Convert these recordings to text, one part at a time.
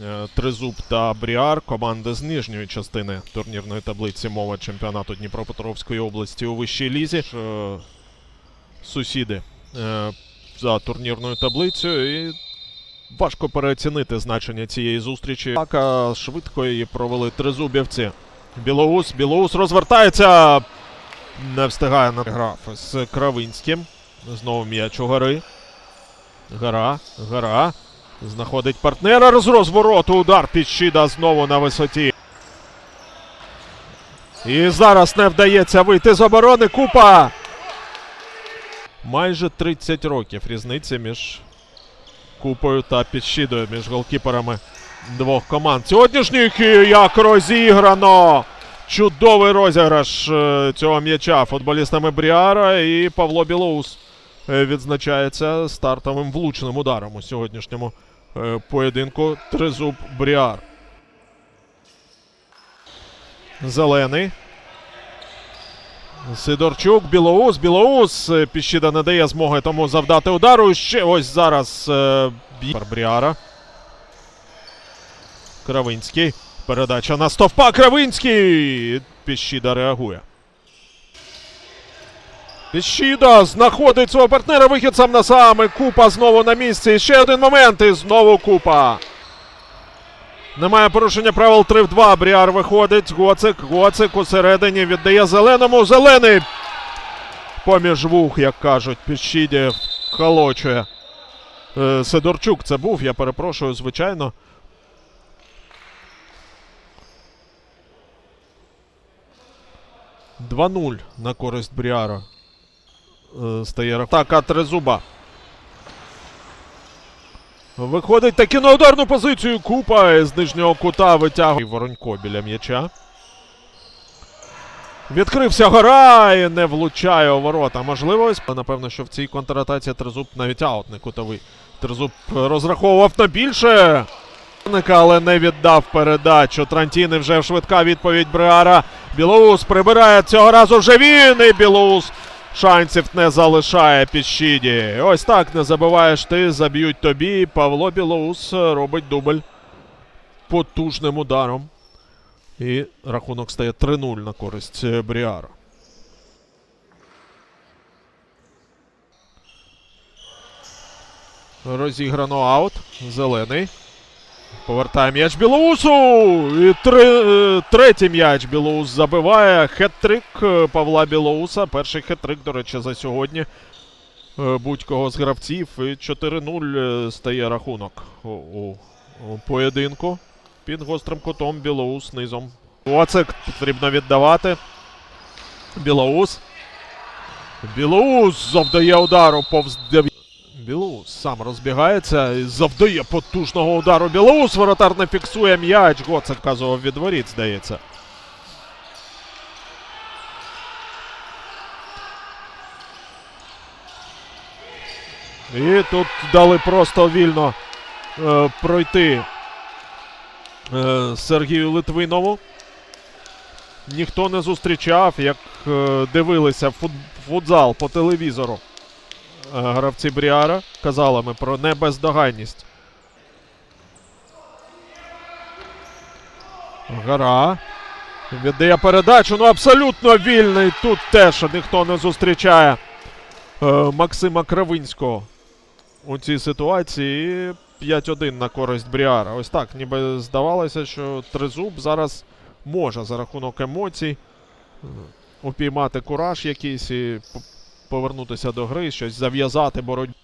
Е, Тризуб та Бріар команди з нижньої частини турнірної таблиці мова чемпіонату Дніпропетровської області у вищій лізі. Е, Сусіди е, за турнірною таблицею і важко переоцінити значення цієї зустрічі. Так швидко її провели тризубівці. Білоус, Білоус розвертається. Не встигає на граф з Кравинським. Знову м'яч у гори. Гара, гара. Знаходить партнера з розвороту. Удар Підщида знову на висоті. І зараз не вдається вийти з оборони. Купа. Майже 30 років різниця між Купою та Підщидою, між голкіперами двох команд. Сьогоднішній як розіграно! Чудовий розіграш е, цього м'яча футболістами Бріара і Павло Білоус е, відзначається стартовим влучним ударом у сьогоднішньому поєдинку Тризуб Бріар. Зелений. Сидорчук, Білоус, Білоус. Е, Піщида не дає змоги тому завдати удару. Ще ось зараз е, Бріара. Кравинський. Передача на стовпа. Кравинський. Піщида реагує. Піщида знаходить свого партнера. Вихід сам на сам. Купа знову на місці. І ще один момент. І знову Купа. Немає порушення правил 3 в 2. Бріар виходить. Гоцик. Гоцик усередині віддає зеленому. Зелений. Поміж вух, як кажуть, Піщиді вколочує. Е, Сидорчук це був, я перепрошую, звичайно. Два 0 на користь Бріара. Е, Стає рах- Так, а Трезуба. Виходить таки на ударну позицію. Купа з нижнього кута витягує Воронько біля м'яча. Відкрився гора і не влучає у ворота. Можливо, напевно, що в цій контратаці Трезуб навіть аут не кутовий. Трезуб розраховував на більше. Але не віддав передачу. Трантіни вже швидка відповідь Бреара. Білоус прибирає цього разу вже він. І Білоус шансів не залишає під щіді. Ось так не забиваєш ти, заб'ють тобі. Павло Білоус робить дубль потужним ударом. І рахунок стає 3-0 на користь е, Бріара. Розіграно аут. Зелений. Повертає м'яч Білоусу. І три, е, третій м'яч Білоус забиває. Хет-трик е, Павла Білоуса. Перший хет-трик, до речі, за сьогодні. Е, Будь-кого з гравців. І 4-0 е, стає рахунок у, у, у поєдинку. Під гострим кутом Білоус низом. Оцик потрібно віддавати. Білоус. Білоус завдає удару повз дев'я- Білоус сам розбігається і завдає потужного удару. Білоус воротар не фіксує м'яч. Гоцик вказував від воріт, здається. І тут дали просто вільно е, пройти е, Сергію Литвинову. Ніхто не зустрічав, як е, дивилися фут, футзал по телевізору. Е, гравці Бріара. Казали ми про небездоганність. Гара. Віддає передачу. Ну абсолютно вільний. Тут теж ніхто не зустрічає е, Максима Кравинського у цій ситуації. 5-1 на користь Бріара. Ось так, ніби здавалося, що Тризуб зараз може за рахунок емоцій упіймати кураж якийсь і повернутися до гри, щось зав'язати боротьбу.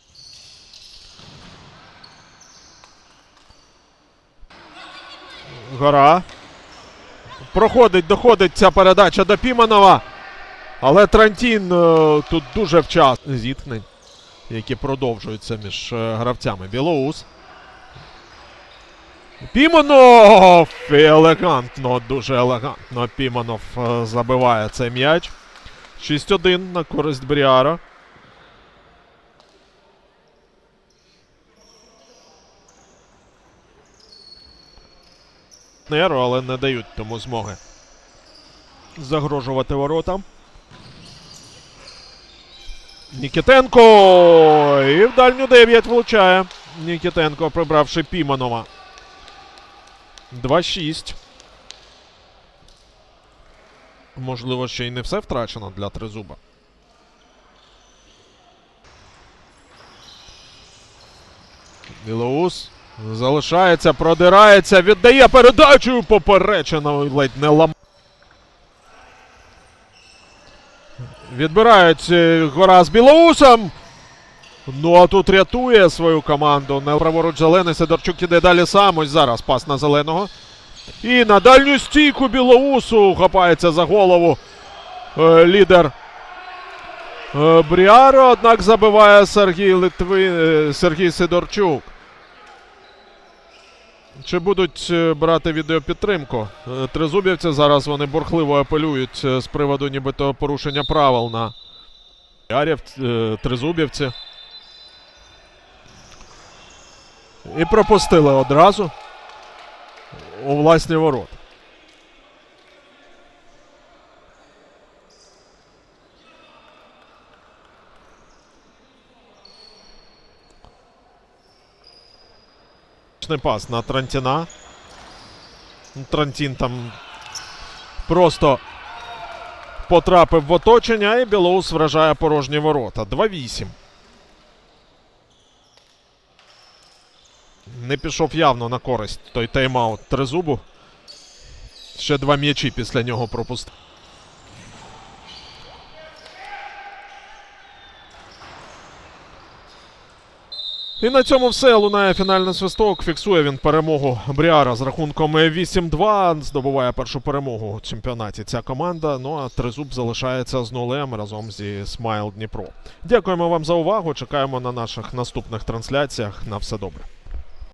Гора. Проходить, доходить ця передача до Піманова. Але Трантін е, тут дуже вчасно зіткнень, які продовжуються між е, гравцями. Білоус. Піманов! Елегантно, дуже елегантно. Піманов е, забиває цей м'яч. 6-1 на користь Бріара. Неру, але не дають тому змоги загрожувати воротам. Нікітенко! І в дальню 9 влучає. Нікітенко, прибравши Піманова. 2-6. Можливо, ще й не все втрачено для Тризуба. Білоус залишається, продирається, віддає передачу поперечено ледь не лам. Відбирають е, гора з Білоусом. Ну а тут рятує свою команду. Не праворуч зелений. Сидорчук іде далі сам. Ось зараз пас на зеленого. І на дальню стійку Білоусу хапається за голову е, лідер е, Бріаро. Однак забиває Сергій Литви, е, Сергій Сидорчук. Чи будуть е, брати відеопідтримку? Е, Тризубівці зараз вони бурхливо апелюють е, з приводу нібито порушення правил на Ярів, Тризубівці. І пропустили одразу у власні ворота. Пас на Трантіна. Ну, Трантін там просто потрапив в оточення, і Білоус вражає порожні ворота. 2-8. Не пішов явно на користь той тайм-аут Трезубу. Ще два м'ячі після нього пропустив. І на цьому все. Лунає фінальний свисток. Фіксує він перемогу Бріара з рахунком 8-2. Здобуває першу перемогу у чемпіонаті ця команда. Ну а Тризуб залишається з нулем разом зі Смайл Дніпро. Дякуємо вам за увагу. Чекаємо на наших наступних трансляціях. На все добре.